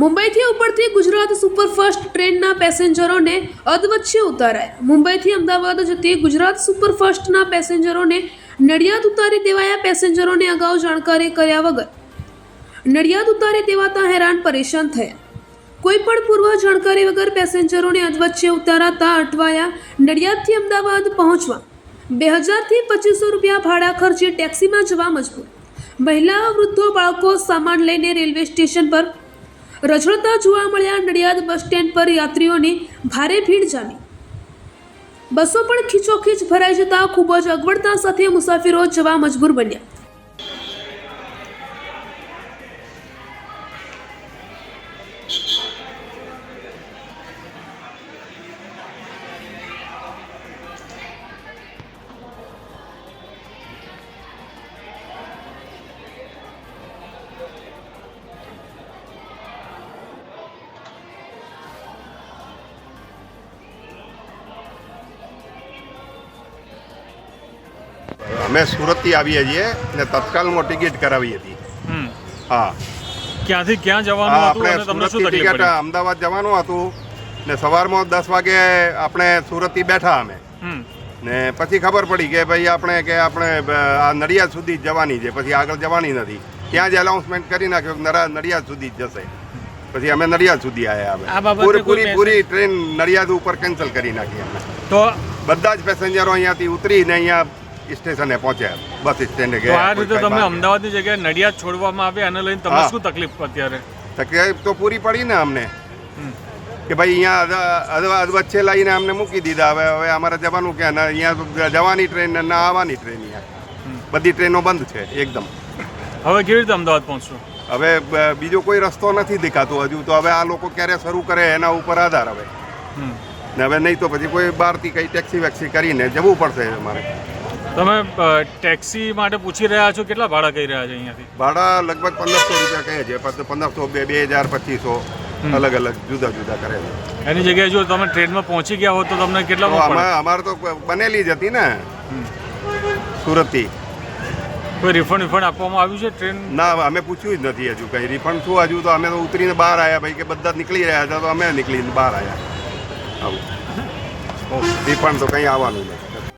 મુંબઈથી ઉપરથી ગુજરાત સુપરફાસ્ટ ટ્રેનના પેસેન્જરોને અધવચ્ચે ઉતારાયા. મુંબઈથી અમદાવાદ જતી ગુજરાત સુપરફાસ્ટના પેસેન્જરોને નડિયાદ ઉતારી દેવાયા પેસેન્જરોને અગાઉ જાણકારી કર્યા વગર. નડિયાદ ઉતારી દેવાતા હેરાન પરેશાન થયા. કોઈ પણ પૂર્વ જાણકારી વગર પેસેન્જરોને અધવચ્ચે ઉતારાતા અટવાયા નડિયાદથી અમદાવાદ પહોંચવા. બે હજારથી પચીસો રૂપિયા ભાડા ખર્ચે ટેક્સીમાં જવા મજબૂર. મહિલા, વૃદ્ધો, બાળકો સામાન લઈને રેલવે સ્ટેશન પર રઝળતા જોવા મળ્યા નડિયાદ બસ સ્ટેન્ડ પર યાત્રીઓની ભારે ભીડ જામી. બસો પણ ખીચોખીચ ભરાઈ જતા ખૂબ જ અગવડતા સાથે મુસાફરો જવા મજબૂર બન્યા. અમે સુરતથી આવીએ છીએ ને તત્કાલમાં ટિકિટ કરાવી હતી. હા. ક્યાંથી ક્યાં જવાનું હતું અને તમને શું તકલીફ પડી? અમદાવાદ જવાનું હતું ને સવારમાં દસ વાગે આપણે સુરતથી બેઠા અમે. ને પછી ખબર પડી કે ભાઈ આપણે કે આપણે આ નડિયાદ સુધી જવાની છે. પછી આગળ જવાની નથી. ત્યાં જ એનાઉન્સમેન્ટ કરી નાખ્યું નડિયાદ સુધી જ જશે. પછી અમે નડિયાદ સુધી આવ્યા અમે. પૂરી પૂરી પૂરી ટ્રેન નડિયાદ ઉપર કેન્સલ કરી નાખી અમે. તો બધા જ પેસેન્જરો અહીંયાથી ઉતરીને અહીંયા સ્ટેશને પહોંચ્યા. બસ સ્ટેન્ડે તો આ ગયા રીતે તમે અમદાવાદની જગ્યાએ નડિયાદ છોડવામાં આવે અને લઈને તમને શું તકલીફ અત્યારે તકલીફ તો પૂરી પડી ને અમને. કે ભાઈ અહીંયા વચ્ચે લઈને અમને મૂકી દીધા. હવે હવે અમારે જવાનું ક્યાં? અહીંયા જવાની ટ્રેન ને આવવાની ટ્રેન અહીંયા. બધી ટ્રેનો બંધ છે એકદમ. હવે કેવી રીતે અમદાવાદ પહોંચશો? હવે બીજો કોઈ રસ્તો નથી દેખાતો હજુ. તો હવે આ લોકો ક્યારે શરૂ કરે એના ઉપર આધાર હવે. ને હવે નહીં તો પછી કોઈ બહારથી કઈ ટેક્સી વેક્સી કરીને જવું પડશે અમારે. તમે ટેક્સી માટે પૂછી રહ્યા છો કેટલા ભાડા કહી રહ્યા છે અહીંયાથી? ભાડા લગભગ પંદરસો રૂપિયા કહે છે પંદરસો બે બે હજાર પચીસો અલગ અલગ જુદા જુદા કરે છે. એની જગ્યાએ જો તમે ટ્રેનમાં પહોંચી ગયા હો તો તમને કેટલા અમારે તો બનેલી જ હતી ને સુરતથી. કોઈ રિફંડ રિફંડ આપવામાં આવ્યું છે ટ્રેન? ના અમે પૂછ્યું જ નથી હજુ કંઈ. રિફંડ શું હજુ? તો અમે તો ઉતરીને બહાર આવ્યા ભાઈ કે બધા નીકળી રહ્યા હતા તો અમે નીકળીને બહાર આવ્યા આવું. રિફંડ તો કંઈ આવવાનું નહીં.